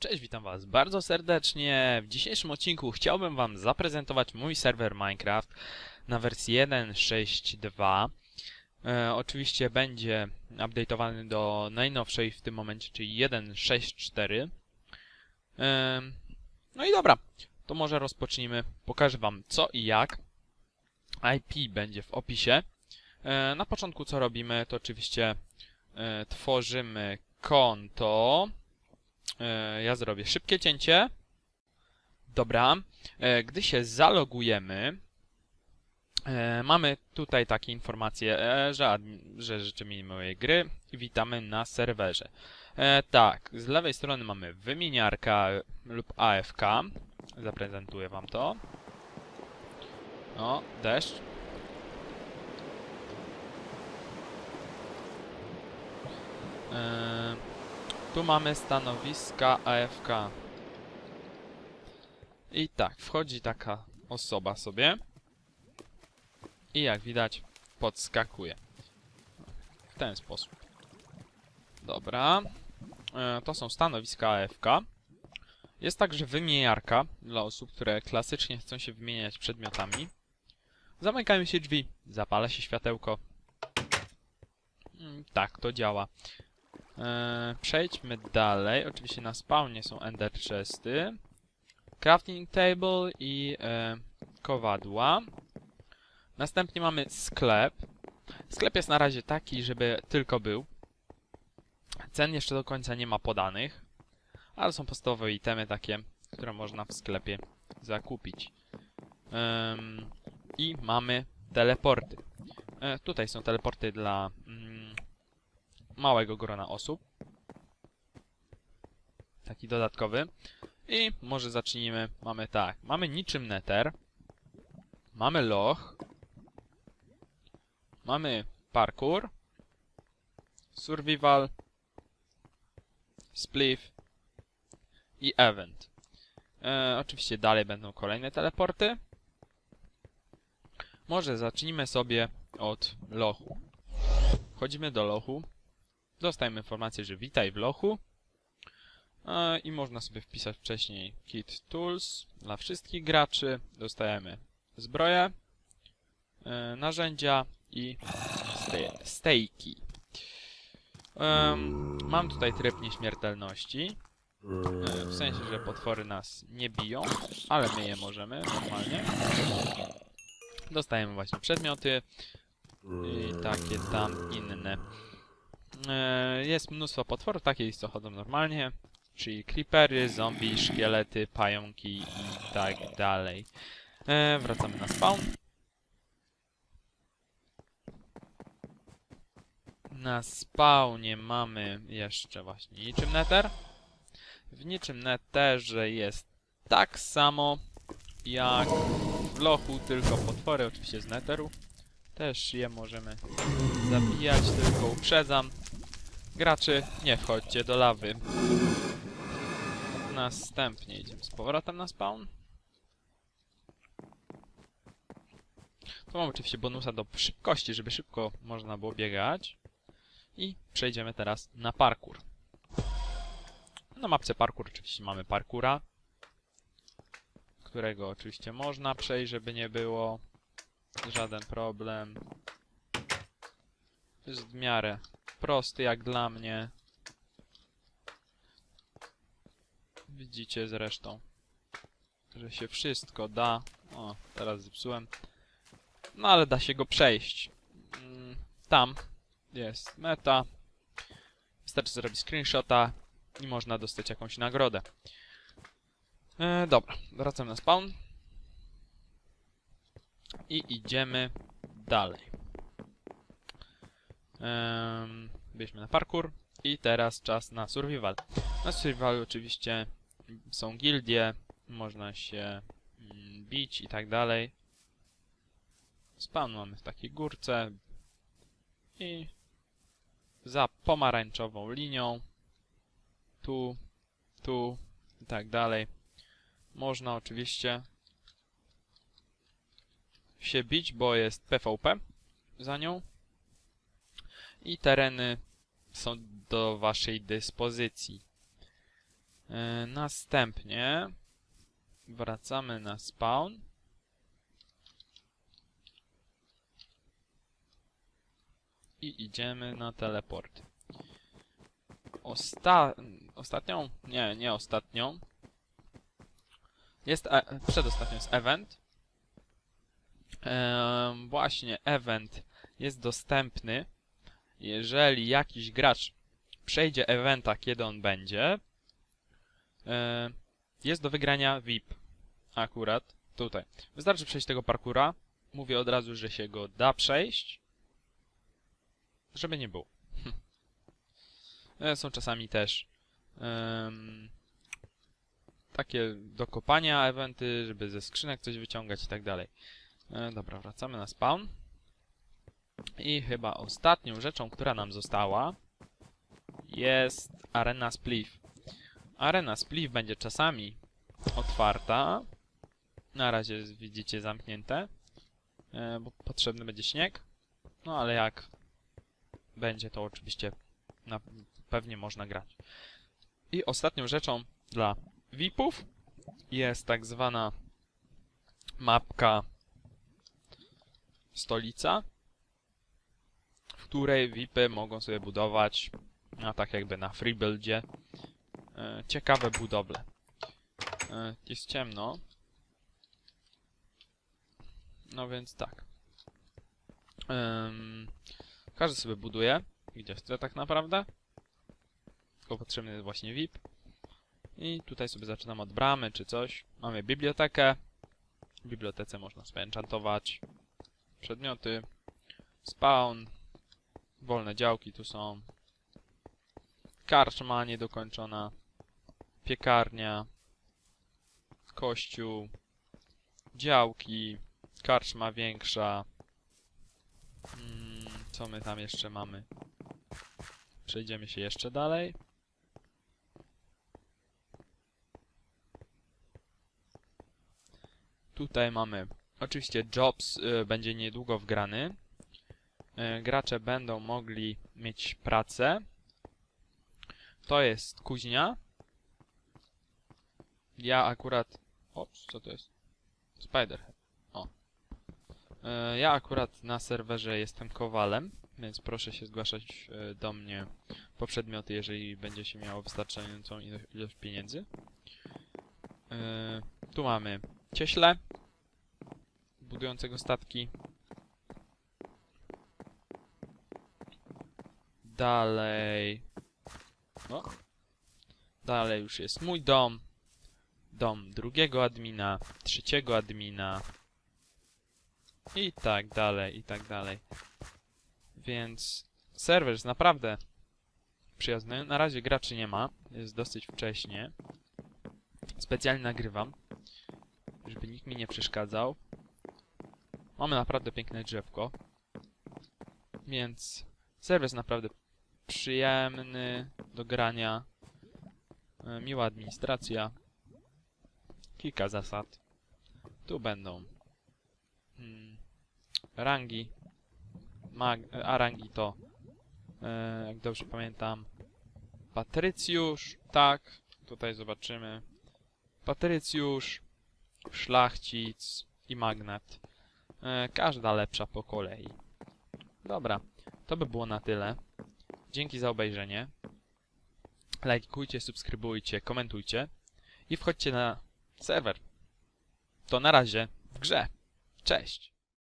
Cześć, witam was bardzo serdecznie. W dzisiejszym odcinku chciałbym wam zaprezentować mój serwer Minecraft na wersji 1.6.2. E, oczywiście będzie update'owany do najnowszej w tym momencie, czyli 1.6.4. E, no i dobra, to może rozpocznijmy. Pokażę wam co i jak. IP będzie w opisie. E, na początku co robimy, to oczywiście e, tworzymy konto. E, ja zrobię szybkie cięcie. Dobra. E, Gdy się zalogujemy, e, mamy tutaj takie informacje, że, że życzymy miłej gry i witamy na serwerze. Tak, z lewej strony mamy wymieniarka lub AFK. Zaprezentuję wam to. O, deszcz. Tu mamy stanowiska AFK. I tak, wchodzi taka osoba sobie. I jak widać, podskakuje. W ten sposób. Dobra. E, to są stanowiska AFK. Jest także wymieniarka dla osób, które klasycznie chcą się wymieniać przedmiotami. Zamykają się drzwi, zapala się światełko. Mm, Tak, to działa. Eee, przejdźmy dalej. Oczywiście na spawnie są ender chesty, crafting table i e, kowadła. Następnie mamy sklep. Sklep jest na razie taki, żeby tylko był. Cen jeszcze do końca nie ma podanych, ale są podstawowe itemy takie, które można w sklepie zakupić. I mamy teleporty. E, tutaj są teleporty dla małego grona osób. Taki dodatkowy. I może zacznijmy. Mamy tak. Mamy niczym Nether. Mamy loch. Mamy parkour. Survival. Spliff. I event. E, oczywiście dalej będą kolejne teleporty. Może zacznijmy sobie od lochu. Wchodzimy do lochu. Dostajemy informację, że witaj w lochu. E, I można sobie wpisać wcześniej Kit Tools dla wszystkich graczy. Dostajemy zbroję, e, narzędzia i ste- stejki. Mam tutaj tryb nieśmiertelności. E, w sensie, że potwory nas nie biją, ale my je możemy normalnie. Dostajemy właśnie przedmioty i takie tam inne. E, Jest mnóstwo potworów, takich co chodzą normalnie, czyli creepery, zombie, szkielety, pająki i tak dalej. E, Wracamy na spawn. Na spawnie mamy jeszcze właśnie niczym nether. W niczym netherze jest tak samo jak w lochu, tylko potwory oczywiście z netheru. Też je możemy zabijać, tylko uprzedzam. Graczy, nie wchodźcie do lawy. Następnie idziemy z powrotem na spawn. Tu mam oczywiście bonusa do szybkości, żeby szybko można było biegać. I przejdziemy teraz na parkour. Na mapce parkour oczywiście mamy parkura, którego oczywiście można przejść, żeby nie było żaden problem. Jest w miarę prosty jak dla mnie. Widzicie zresztą, że się wszystko da. O, teraz zepsułem. No ale da się go przejść. Mm, Tam jest meta. Wystarczy zrobić screenshota i można dostać jakąś nagrodę. E, dobra, wracam na spawn. I idziemy dalej. Um, byliśmy na parkour i teraz czas na survival. Na survival oczywiście są gildie, można się mm, bić i tak dalej. Spawn mamy w takiej górce i za pomarańczową linią tu, tu i tak dalej. Można oczywiście się bić, bo jest PvP za nią. I tereny są do waszej dyspozycji. E, następnie wracamy na spawn. I idziemy na teleport. Osta ostatnią? Nie, nie ostatnią. Jest e przedostatnią jest event. Em, właśnie event jest dostępny, jeżeli jakiś gracz przejdzie eventa, kiedy on będzie. E, jest do wygrania VIP. Akurat tutaj. Wystarczy przejść tego parkura. Mówię od razu, że się go da przejść. Żeby nie było. E, Są czasami też em, takie do kopania eventy, żeby ze skrzynek coś wyciągać i tak dalej. E, dobra, wracamy na spawn. I chyba ostatnią rzeczą, która nam została jest Arena Spliff. Arena Spliff będzie czasami otwarta. Na razie widzicie zamknięte, e, bo potrzebny będzie śnieg. No ale jak będzie, to oczywiście na, pewnie można grać. I ostatnią rzeczą dla VIP-ów jest tak zwana mapka stolica, której VIPy mogą sobie budować, a tak jakby na freebuildzie, e, ciekawe budowle. E, jest ciemno. No więc tak. Em, każdy sobie buduje, gdzie chce tak naprawdę. Tylko potrzebny jest właśnie VIP. I tutaj sobie zaczynam od bramy czy coś. Mamy bibliotekę. W bibliotece można sobie enchantować przedmioty. Spawn. Wolne działki tu są. Karczma niedokończona. Piekarnia. Kościół. Działki. Karczma większa. Mm, co my tam jeszcze mamy? Przejdziemy się jeszcze dalej. Tutaj mamy oczywiście Jobs y, będzie niedługo wgrany. Y, gracze będą mogli mieć pracę. To jest kuźnia. Ja akurat... O, co to jest? Spiderhead. O. Y, ja akurat na serwerze jestem kowalem, więc proszę się zgłaszać y, do mnie po przedmioty, jeżeli będzie się miało wystarczającą ilo- ilość pieniędzy. Tu mamy cieśle budującego statki. Dalej. No. Dalej już jest mój dom. Dom drugiego admina, trzeciego admina. I tak dalej, i tak dalej. Więc serwer jest naprawdę przyjazny. Na razie graczy nie ma. Jest dosyć wcześnie. Specjalnie nagrywam, żeby nikt mi nie przeszkadzał. Mamy naprawdę piękne drzewko. Więc serwer jest naprawdę przyjemny do grania. E, Miła administracja. Kilka zasad. Tu będą mm, rangi. Mag a rangi to, e, jak dobrze pamiętam, Patrycjusz. Tak, tutaj zobaczymy. Patrycjusz, Szlachcic i Magnat. E, każda lepsza po kolei. Dobra, to by było na tyle. Dzięki za obejrzenie. Lajkujcie, subskrybujcie, komentujcie i wchodźcie na serwer. To na razie w grze. Cześć!